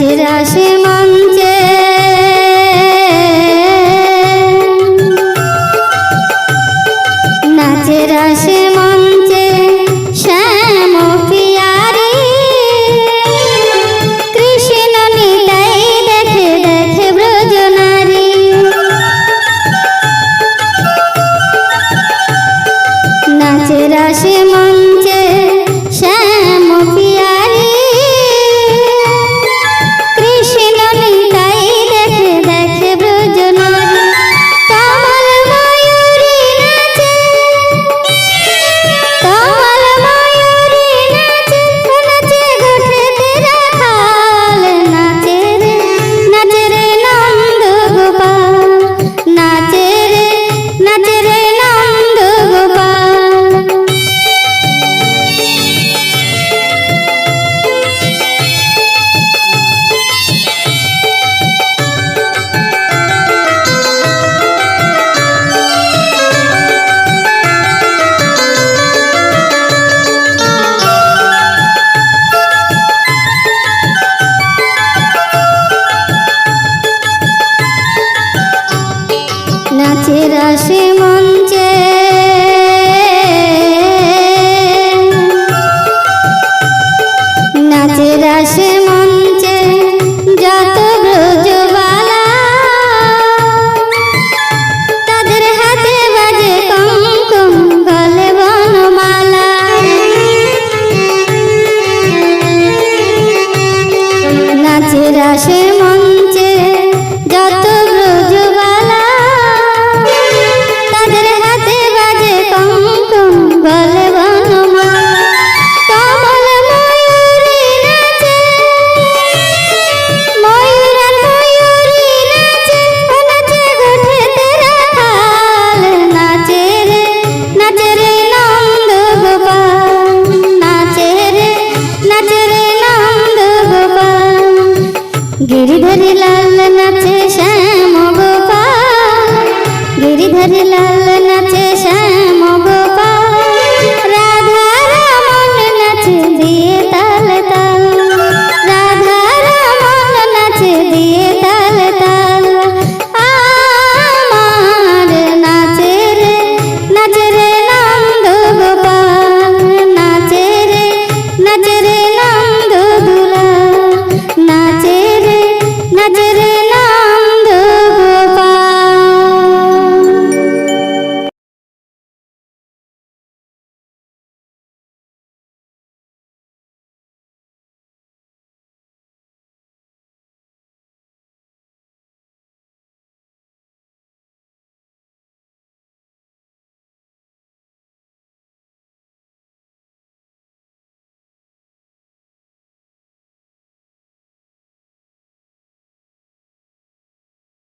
নাচের আসে মঞ্চে। নাচের আসে আশের আশে মঞ্চে। নাচের আশে গিরিধর লাল নাচে শ্যাম গোপাল। গিরিধর লাল